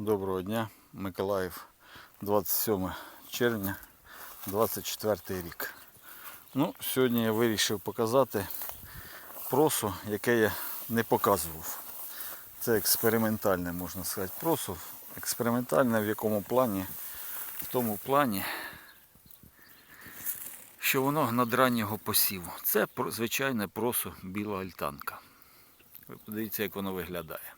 Доброго дня, Миколаїв, 27 червня, 24 рік. Ну, сьогодні я вирішив показати просу, яке я не показував. Це експериментальне, можна сказати, просу. Експериментальне в якому плані? В тому плані, що воно надраннього посіву. Це звичайне просо біла альтанка. Ви подивіться, як воно виглядає.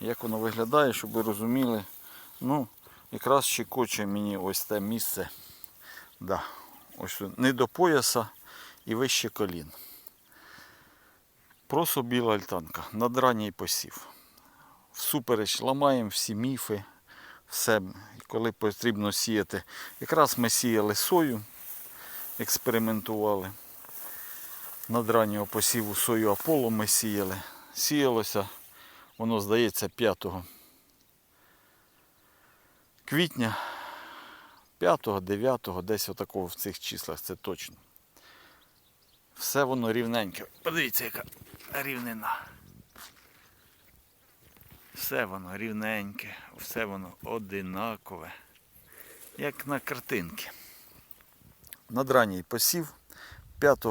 Як воно виглядає, щоб ви розуміли. Ну, якраз щекоче мені ось те місце. Да, ось не до пояса і вище колін. Просто біла альтанка, надранній посів. Всупереч ламаємо всі міфи, все, коли потрібно сіяти. Якраз ми сіяли сою, експериментували. Надраннього посіву сою Аполло ми сіяли. Сіялося Воно здається 5 квітня, 5, 9, десь отакого в цих числах, це точно. Все воно рівненьке. Подивіться, яка рівнина. Все воно рівненьке, все воно одинакове, як на картинці. Надранній посів 5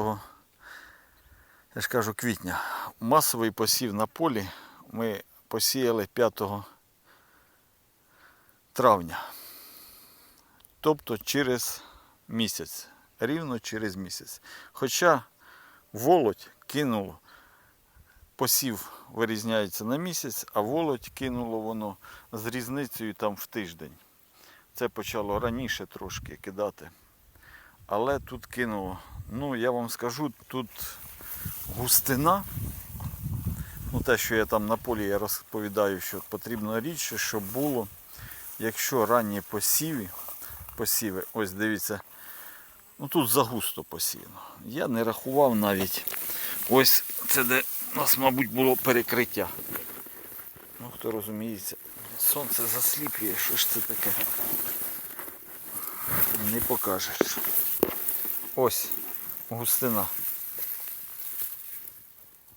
я ж кажу, квітня. Масовий посів на полі ми посіяли 5 травня. Тобто через місяць. Рівно через місяць. Хоча володь кинуло, посів вирізняється на місяць, а володь кинуло воно з різницею там в тиждень. Це почало раніше трошки кидати. Але тут кинуло. Ну, я вам скажу, тут густина. Те, що я там на полі я розповідаю, що потрібно рідше, щоб було, якщо ранні посіви, посіви, ось дивіться, ну тут загусто посіяно. Я не рахував навіть. Ось це де у нас, мабуть, було перекриття. Ну, хто розуміється, сонце засліплює, що ж це таке? Не покажеш. Ось густина.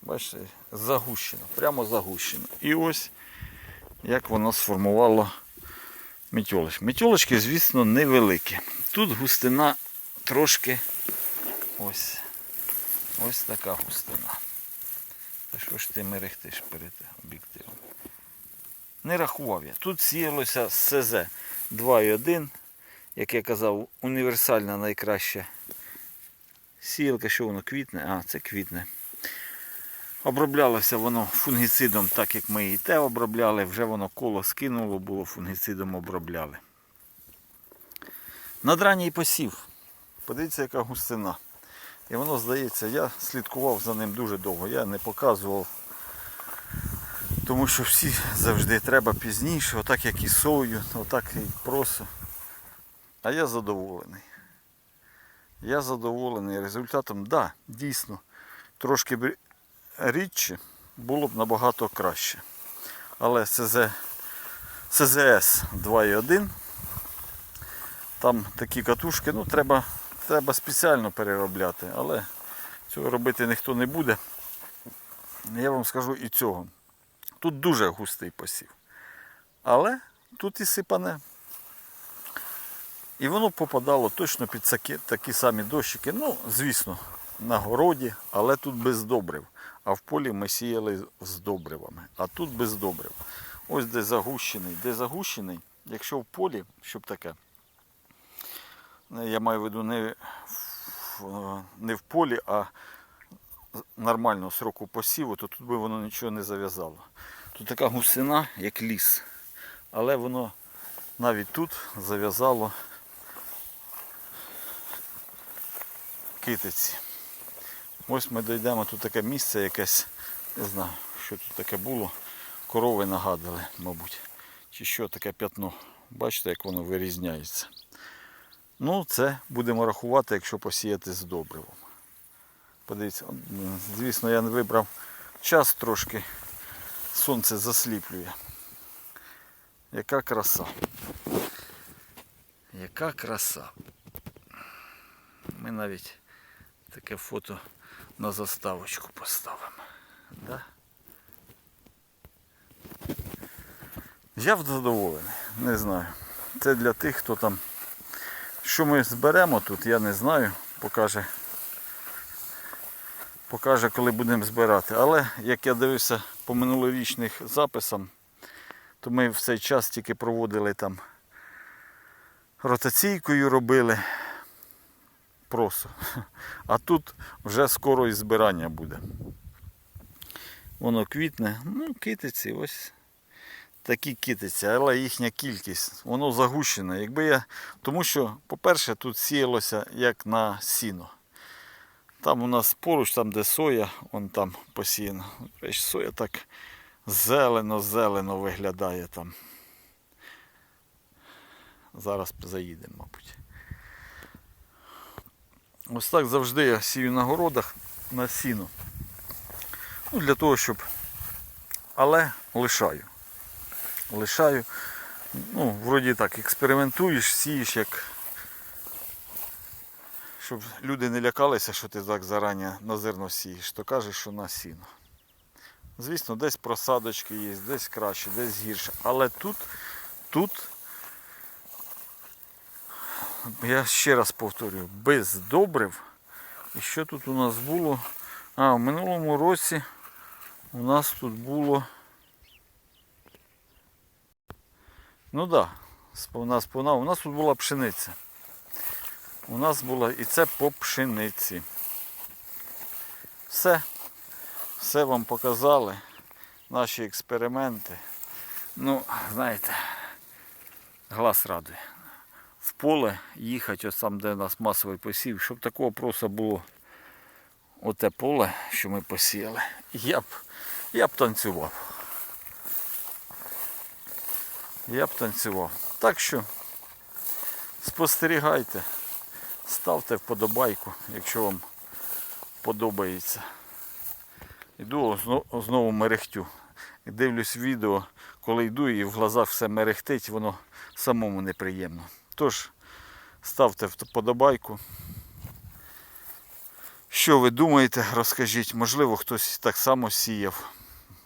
Бачите, загущено, прямо загущено. І ось як воно сформувало мітьолочки. Мітьолочки, звісно, невеликі. Тут густина трошки ось. Ось така густина. Та що ж ти мерехтиш перед об'єктивом? Не рахував я. Тут сіялося СЗ 2,1, як я казав, універсальна найкраща сіялка, що воно квітне? А, це квітне. Оброблялося воно фунгіцидом, так як ми і те обробляли, вже воно коло скинуло, було фунгіцидом обробляли. Надранній посів. Подивіться, яка густина. І воно здається, я слідкував за ним дуже довго, я не показував. Тому що всі завжди треба пізніше, отак як і сою, отак і просо. А я задоволений. Я задоволений результатом, так, да, дійсно, трошки рідше було б набагато краще. Але СЗ, СЗС 2.1, там такі катушки, ну треба, треба спеціально переробляти, але цього робити ніхто не буде. Я вам скажу і цього. Тут дуже густий посів. Але тут і сипане. І воно попадало точно під такі самі дощики. Ну, звісно, на городі, але тут без добрив. А в полі ми сіяли з добривами. А тут без добрив. Ось де загущений. Де загущений, якщо в полі, щоб таке, я маю в виду не в, не в полі, а нормального сроку посіву, то тут би воно нічого не зав'язало. Тут така гусина, як ліс. Але воно навіть тут зав'язало китиці. Ось ми дійдемо, тут таке місце якесь, не знаю, що тут таке було. Корови нагадали, мабуть. Чи що таке п'ятно. Бачите, як воно вирізняється. Ну, це будемо рахувати, якщо посіяти з добривом. Подивіться, звісно, я не вибрав час трошки. Сонце засліплює. Яка краса. Яка краса. Ми навіть таке фото на заставочку поставимо. Да? Я задоволений, не знаю. Це для тих, хто там. Що ми зберемо тут, я не знаю. Покаже, покаже, коли будемо збирати. Але як я дивився по минулорічних записам, то ми в цей час тільки проводили там ротаційкою робили. Просто. А тут вже скоро і збирання буде. Воно квітне, ну, китиці, ось такі китиці, але їхня кількість, воно загущене. Якби я... Тому що, по-перше, тут сіялося як на сіно. Там у нас поруч, там де соя, вон там посіяно. Речі, Соя так зелено-зелено виглядає там. Зараз заїдемо, мабуть. Ось так завжди я сію на городах на сіно. Ну, для того, щоб. Але лишаю. Лишаю. Ну, вроді так, експериментуєш, сієш як. Щоб люди не лякалися, що ти так зарані на зерно сієш, то кажеш, що на сіно. Звісно, десь просадочки є, десь краще, десь гірше. Але тут, тут, я ще раз повторюю, без добрив. І що тут у нас було? А, в минулому році у нас тут було. Ну так, да, сповна. У нас тут була пшениця. У нас була і це по пшениці. Все. Все вам показали. Наші експерименти. Ну, знаєте, глаз радує. В поле їхати, ось там, де у нас масовий посів, щоб такого просто було оте поле, що ми посіяли, я б, я б танцював. Я б танцював. Так що спостерігайте, ставте вподобайку, якщо вам подобається. Іду знову, мерехтю. Дивлюсь відео, коли йду і в глазах все мерехтить, воно самому неприємно. Тож, ставте вподобайку. Що ви думаєте, розкажіть. Можливо, хтось так само сіяв.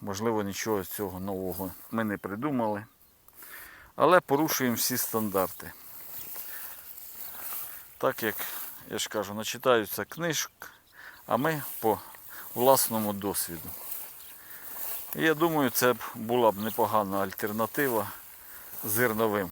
Можливо, нічого цього нового ми не придумали. Але порушуємо всі стандарти. Так як, я ж кажу, начитаються книжок, а ми по власному досвіду. Я думаю, це була б непогана альтернатива зерновим.